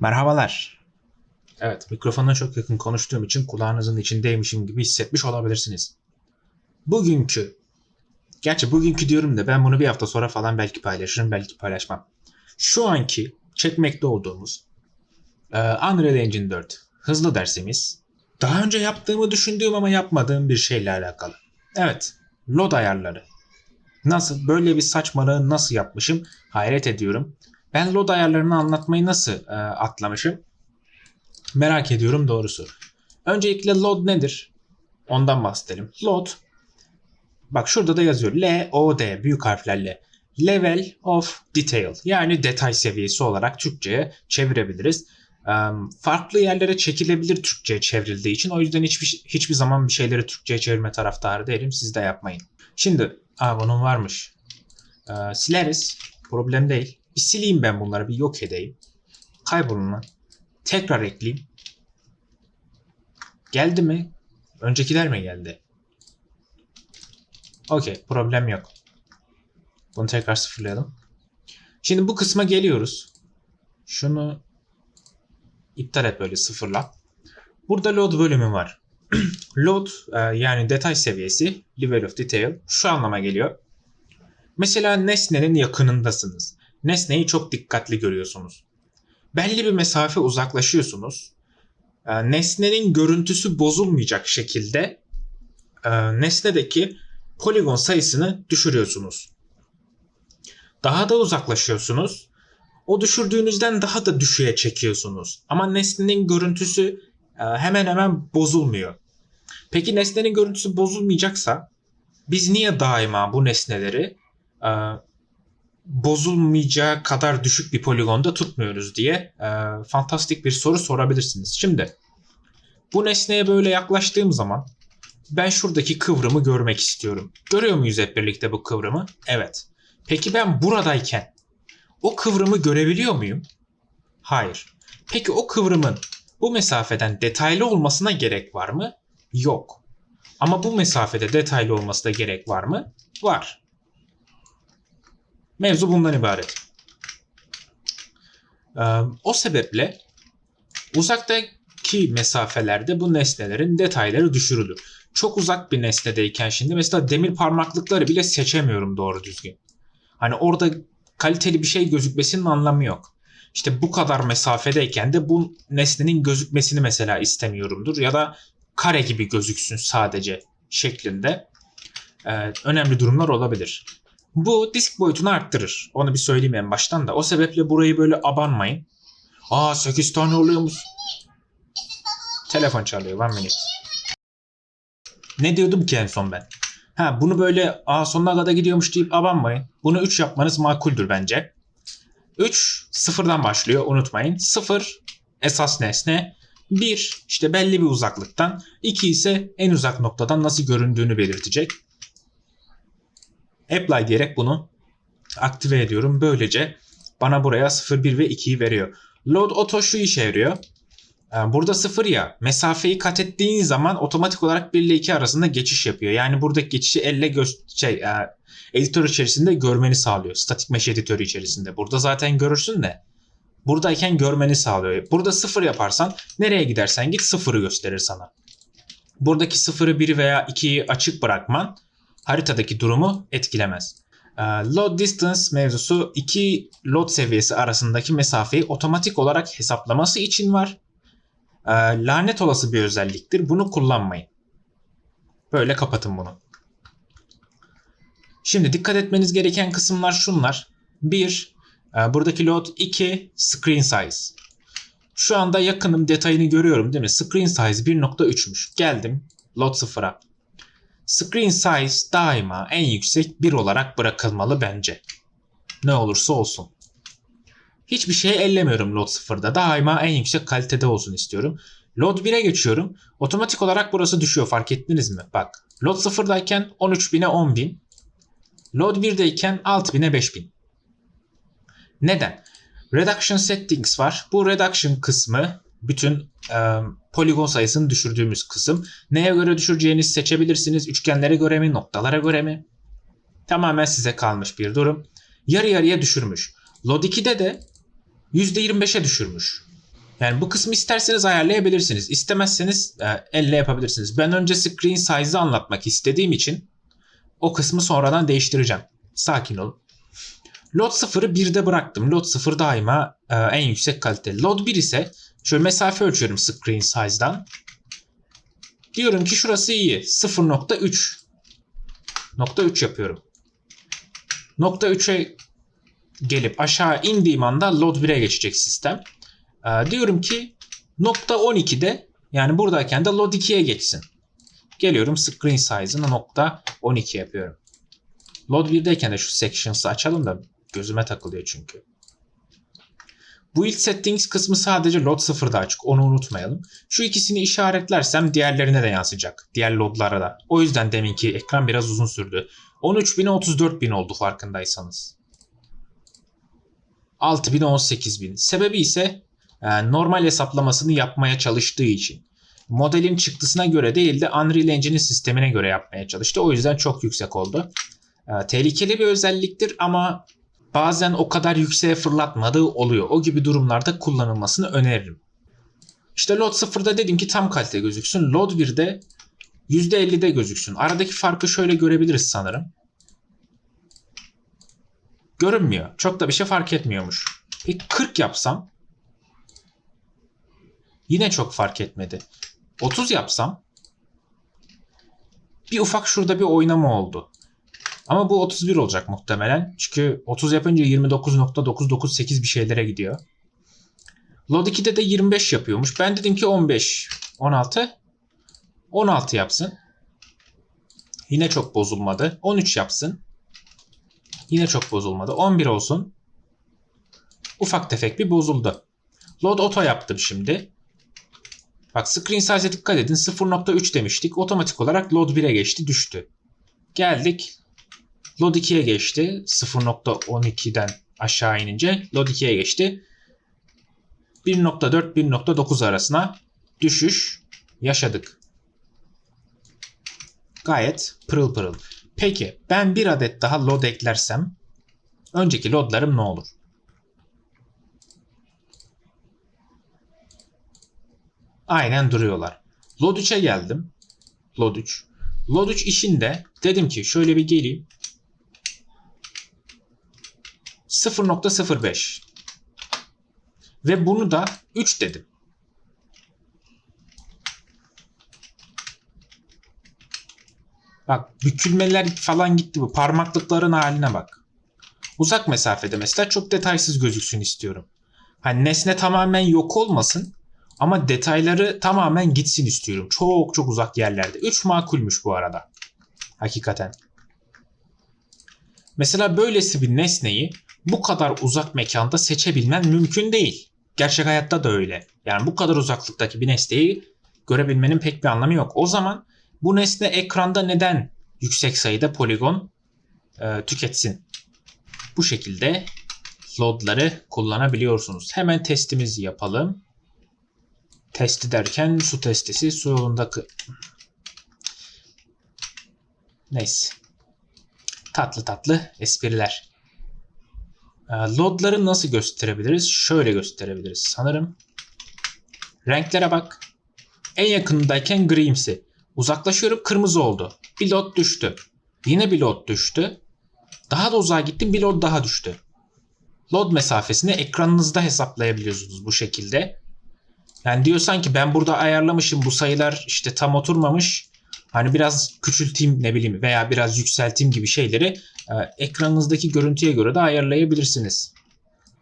Merhabalar. Evet, mikrofona çok yakın konuştuğum için kulağınızın içindeymişim gibi hissetmiş olabilirsiniz. Bugünkü, gerçi bugünkü diyorum da ben bunu bir hafta sonra falan belki paylaşırım, belki paylaşmam. Şu anki çekmekte olduğumuz e, Unreal Engine 4 hızlı dersimiz daha önce yaptığımı düşündüğüm ama yapmadığım bir şeyle alakalı. Evet, load ayarları. Nasıl, böyle bir saçmalığı nasıl yapmışım hayret ediyorum. Ben load ayarlarını anlatmayı nasıl e, atlamışım? Merak ediyorum doğrusu. Öncelikle load nedir? Ondan bahsedelim. Load bak şurada da yazıyor. L O D büyük harflerle. Level of detail yani detay seviyesi olarak Türkçe'ye çevirebiliriz. E, farklı yerlere çekilebilir Türkçe'ye çevrildiği için o yüzden hiçbir hiçbir zaman bir şeyleri Türkçe'ye çevirme taraftarı değilim. Siz de yapmayın. Şimdi aa bunun varmış. E, sileriz. Problem değil. Bir sileyim ben bunları bir yok edeyim. Kaybolun. Tekrar ekleyeyim. Geldi mi? Öncekiler mi geldi? Okey problem yok. Bunu tekrar sıfırlayalım. Şimdi bu kısma geliyoruz. Şunu iptal et böyle sıfırla. Burada load bölümü var. load e, yani detay seviyesi level of detail şu anlama geliyor. Mesela nesnenin yakınındasınız. Nesneyi çok dikkatli görüyorsunuz. Belli bir mesafe uzaklaşıyorsunuz. E, Nesnenin görüntüsü bozulmayacak şekilde e, nesnedeki poligon sayısını düşürüyorsunuz. Daha da uzaklaşıyorsunuz. O düşürdüğünüzden daha da düşüğe çekiyorsunuz. Ama nesnenin görüntüsü e, hemen hemen bozulmuyor. Peki nesnenin görüntüsü bozulmayacaksa biz niye daima bu nesneleri e, bozulmayacağı kadar düşük bir poligonda tutmuyoruz diye e, fantastik bir soru sorabilirsiniz. Şimdi bu nesneye böyle yaklaştığım zaman ben şuradaki kıvrımı görmek istiyorum. Görüyor muyuz hep birlikte bu kıvrımı? Evet. Peki ben buradayken o kıvrımı görebiliyor muyum? Hayır. Peki o kıvrımın bu mesafeden detaylı olmasına gerek var mı? Yok. Ama bu mesafede detaylı olmasına gerek var mı? Var. Mevzu bundan ibaret. Ee, o sebeple uzaktaki mesafelerde bu nesnelerin detayları düşürülür. Çok uzak bir nesnedeyken şimdi mesela demir parmaklıkları bile seçemiyorum doğru düzgün. Hani orada kaliteli bir şey gözükmesinin anlamı yok. İşte bu kadar mesafedeyken de bu nesnenin gözükmesini mesela istemiyorumdur ya da kare gibi gözüksün sadece şeklinde ee, önemli durumlar olabilir. Bu disk boyutunu arttırır. Onu bir söyleyeyim en baştan da. O sebeple burayı böyle abanmayın. Aa 8 tane oluyormuş. Telefon çalıyor. One minute. Ne diyordum ki en son ben? Ha bunu böyle aa sonuna kadar gidiyormuş deyip abanmayın. Bunu 3 yapmanız makuldür bence. 3 sıfırdan başlıyor unutmayın. 0 esas nesne. 1 işte belli bir uzaklıktan. 2 ise en uzak noktadan nasıl göründüğünü belirtecek. Apply diyerek bunu aktive ediyorum. Böylece bana buraya 0, 1 ve 2'yi veriyor. Load auto şu işe yarıyor. Ee, Burada 0 ya mesafeyi kat ettiğin zaman otomatik olarak 1 ile 2 arasında geçiş yapıyor. Yani buradaki geçişi elle gö- şey, e, editör içerisinde görmeni sağlıyor. Static Mesh editörü içerisinde. Burada zaten görürsün de buradayken görmeni sağlıyor. Burada 0 yaparsan nereye gidersen git 0'ı gösterir sana. Buradaki 0'ı 1 veya 2'yi açık bırakman haritadaki durumu etkilemez. Ee, Load distance mevzusu iki load seviyesi arasındaki mesafeyi otomatik olarak hesaplaması için var. Ee, Lanet olası bir özelliktir. Bunu kullanmayın. Böyle kapatın bunu. Şimdi dikkat etmeniz gereken kısımlar şunlar. 1. Buradaki load 2. Screen size. Şu anda yakınım detayını görüyorum değil mi? Screen size 1.3'müş. Geldim load 0'a. Screen size daima en yüksek 1 olarak bırakılmalı bence. Ne olursa olsun. Hiçbir şey ellemiyorum load 0'da. Daima en yüksek kalitede olsun istiyorum. Load 1'e geçiyorum. Otomatik olarak burası düşüyor fark ettiniz mi? Bak load 0'dayken 13.000'e 10.000. Load 1'deyken 6.000'e 5.000. Neden? Reduction settings var. Bu reduction kısmı bütün poligon sayısını düşürdüğümüz kısım. Neye göre düşüreceğinizi seçebilirsiniz. Üçgenlere göre mi, noktalara göre mi? Tamamen size kalmış bir durum. Yarı yarıya düşürmüş. Load 2'de de %25'e düşürmüş. Yani bu kısmı isterseniz ayarlayabilirsiniz. İstemezseniz e, elle yapabilirsiniz. Ben önce screen size'ı anlatmak istediğim için o kısmı sonradan değiştireceğim. Sakin olun. Load 0'ı 1'de bıraktım. Load 0 daima e, en yüksek kalite. Load 1 ise şöyle mesafe ölçüyorum screen size'dan. Diyorum ki şurası iyi. 0.3 nokta 3 yapıyorum. Nokta 3'e gelip aşağı indiğim anda load 1'e geçecek sistem. Ee, diyorum ki nokta 12'de yani buradayken de load 2'ye geçsin. Geliyorum screen size'ını nokta 12 yapıyorum. Load 1'deyken de şu sections'ı açalım da gözüme takılıyor çünkü. Build settings kısmı sadece load 0'da açık. Onu unutmayalım. Şu ikisini işaretlersem diğerlerine de yansıyacak. Diğer loadlara da. O yüzden deminki ekran biraz uzun sürdü. 13.000'e 34.000 oldu farkındaysanız. 6.000'e 18.000. Sebebi ise e, normal hesaplamasını yapmaya çalıştığı için. Modelin çıktısına göre değil de Unreal Engine'in sistemine göre yapmaya çalıştı. O yüzden çok yüksek oldu. E, tehlikeli bir özelliktir ama bazen o kadar yükseğe fırlatmadığı oluyor. O gibi durumlarda kullanılmasını öneririm. İşte Load 0'da dedim ki tam kalite gözüksün. Load 1'de %50'de gözüksün. Aradaki farkı şöyle görebiliriz sanırım. Görünmüyor. Çok da bir şey fark etmiyormuş. Peki 40 yapsam yine çok fark etmedi. 30 yapsam bir ufak şurada bir oynama oldu. Ama bu 31 olacak muhtemelen. Çünkü 30 yapınca 29.998 bir şeylere gidiyor. Load 2'de de 25 yapıyormuş. Ben dedim ki 15, 16. 16 yapsın. Yine çok bozulmadı. 13 yapsın. Yine çok bozulmadı. 11 olsun. Ufak tefek bir bozuldu. Load auto yaptım şimdi. Bak screen size'e dikkat edin. 0.3 demiştik. Otomatik olarak load 1'e geçti düştü. Geldik. Load 2'ye geçti. 0.12'den aşağı inince load 2'ye geçti. 1.4-1.9 arasına düşüş yaşadık. Gayet pırıl pırıl. Peki ben bir adet daha load eklersem önceki loadlarım ne olur? Aynen duruyorlar. Load 3'e geldim. Load 3. Load 3 işinde dedim ki şöyle bir geleyim. 0.05 ve bunu da 3 dedim. Bak bükülmeler falan gitti bu. Parmaklıkların haline bak. Uzak mesafede mesela çok detaysız gözüksün istiyorum. Hani nesne tamamen yok olmasın ama detayları tamamen gitsin istiyorum. Çok çok uzak yerlerde. 3 makulmüş bu arada. Hakikaten. Mesela böylesi bir nesneyi bu kadar uzak mekanda seçebilmen mümkün değil. Gerçek hayatta da öyle. Yani bu kadar uzaklıktaki bir nesneyi görebilmenin pek bir anlamı yok. O zaman bu nesne ekranda neden yüksek sayıda poligon e, tüketsin? Bu şekilde loadları kullanabiliyorsunuz. Hemen testimizi yapalım. Testi derken su testisi su yolunda Neyse. Tatlı tatlı espriler. E, loadları nasıl gösterebiliriz? Şöyle gösterebiliriz sanırım. Renklere bak. En yakındayken grimsi. Uzaklaşıyorum kırmızı oldu. Bir load düştü. Yine bir load düştü. Daha da uzağa gittim bir load daha düştü. Load mesafesini ekranınızda hesaplayabiliyorsunuz bu şekilde. Yani diyorsan ki ben burada ayarlamışım bu sayılar işte tam oturmamış. Hani biraz küçülteyim ne bileyim veya biraz yükselteyim gibi şeyleri ekranınızdaki görüntüye göre de ayarlayabilirsiniz.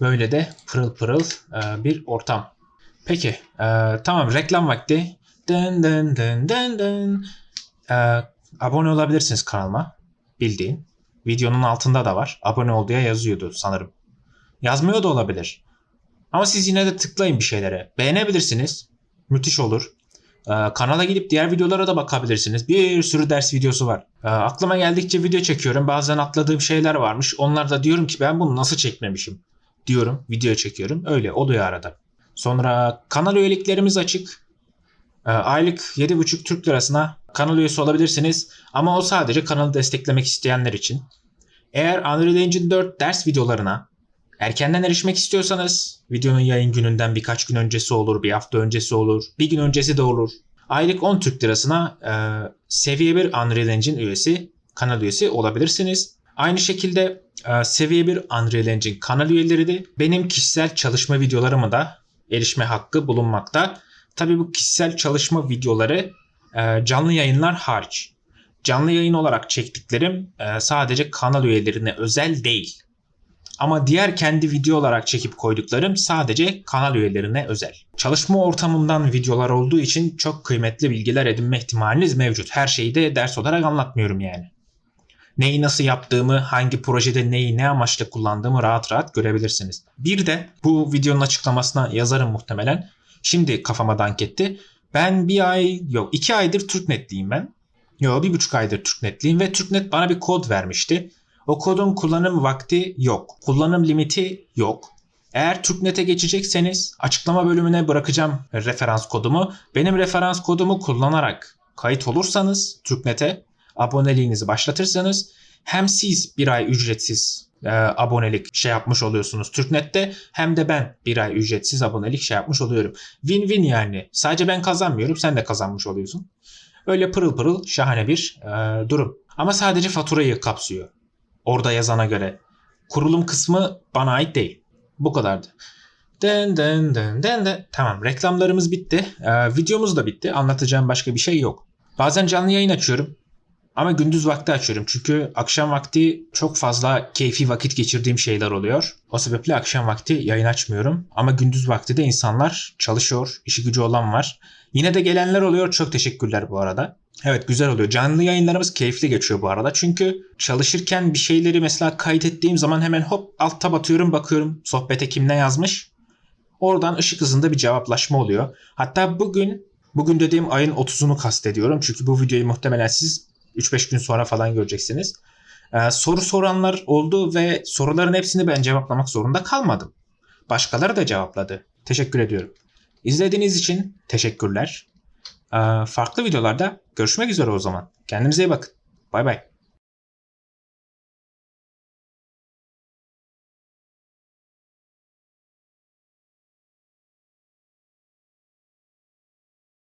Böyle de pırıl pırıl e, bir ortam. Peki e, tamam reklam vakti. Dın dın dın dın dın. E, abone olabilirsiniz kanalıma bildiğin. Videonun altında da var. Abone ol diye yazıyordu sanırım. Yazmıyor da olabilir. Ama siz yine de tıklayın bir şeylere. Beğenebilirsiniz. Müthiş olur. Ee, kanala gidip diğer videolara da bakabilirsiniz. Bir sürü ders videosu var. Ee, aklıma geldikçe video çekiyorum. Bazen atladığım şeyler varmış. Onlar da diyorum ki ben bunu nasıl çekmemişim diyorum. Video çekiyorum. Öyle oluyor arada. Sonra kanal üyeliklerimiz açık. Ee, aylık 7,5 Türk lirasına kanal üyesi olabilirsiniz. Ama o sadece kanalı desteklemek isteyenler için. Eğer Unreal Engine 4 ders videolarına Erkenden erişmek istiyorsanız videonun yayın gününden birkaç gün öncesi olur, bir hafta öncesi olur, bir gün öncesi de olur. Aylık 10 Türk Lirasına e, seviye 1 Unreal Engine üyesi, kanal üyesi olabilirsiniz. Aynı şekilde e, seviye 1 Unreal Engine kanal üyeleri de benim kişisel çalışma videolarıma da erişme hakkı bulunmakta. Tabii bu kişisel çalışma videoları e, canlı yayınlar hariç. Canlı yayın olarak çektiklerim e, sadece kanal üyelerine özel değil. Ama diğer kendi video olarak çekip koyduklarım sadece kanal üyelerine özel. Çalışma ortamımdan videolar olduğu için çok kıymetli bilgiler edinme ihtimaliniz mevcut. Her şeyi de ders olarak anlatmıyorum yani. Neyi nasıl yaptığımı, hangi projede neyi ne amaçla kullandığımı rahat rahat görebilirsiniz. Bir de bu videonun açıklamasına yazarım muhtemelen. Şimdi kafama dank etti. Ben bir ay, yok iki aydır TürkNet'liyim ben. Yok bir buçuk aydır TürkNet'liyim ve TürkNet bana bir kod vermişti. O kodun kullanım vakti yok. Kullanım limiti yok. Eğer TürkNet'e geçecekseniz açıklama bölümüne bırakacağım referans kodumu. Benim referans kodumu kullanarak kayıt olursanız TürkNet'e aboneliğinizi başlatırsanız hem siz bir ay ücretsiz e, abonelik şey yapmış oluyorsunuz TürkNet'te hem de ben bir ay ücretsiz abonelik şey yapmış oluyorum. Win-win yani. Sadece ben kazanmıyorum sen de kazanmış oluyorsun. Öyle pırıl pırıl şahane bir e, durum. Ama sadece faturayı kapsıyor. Orada yazana göre. Kurulum kısmı bana ait değil. Bu kadardı. Den den den den den. Tamam reklamlarımız bitti. Ee, videomuz da bitti. Anlatacağım başka bir şey yok. Bazen canlı yayın açıyorum. Ama gündüz vakti açıyorum. Çünkü akşam vakti çok fazla keyfi vakit geçirdiğim şeyler oluyor. O sebeple akşam vakti yayın açmıyorum. Ama gündüz vakti de insanlar çalışıyor. işi gücü olan var. Yine de gelenler oluyor. Çok teşekkürler bu arada. Evet güzel oluyor. Canlı yayınlarımız keyifli geçiyor bu arada. Çünkü çalışırken bir şeyleri mesela kaydettiğim zaman hemen hop alt tab atıyorum bakıyorum sohbete kim ne yazmış. Oradan ışık hızında bir cevaplaşma oluyor. Hatta bugün, bugün dediğim ayın 30'unu kastediyorum. Çünkü bu videoyu muhtemelen siz 3-5 gün sonra falan göreceksiniz. Ee, soru soranlar oldu ve soruların hepsini ben cevaplamak zorunda kalmadım. Başkaları da cevapladı. Teşekkür ediyorum. İzlediğiniz için teşekkürler. Ee, farklı videolarda görüşmek üzere o zaman. Kendinize iyi bakın. Bay bay.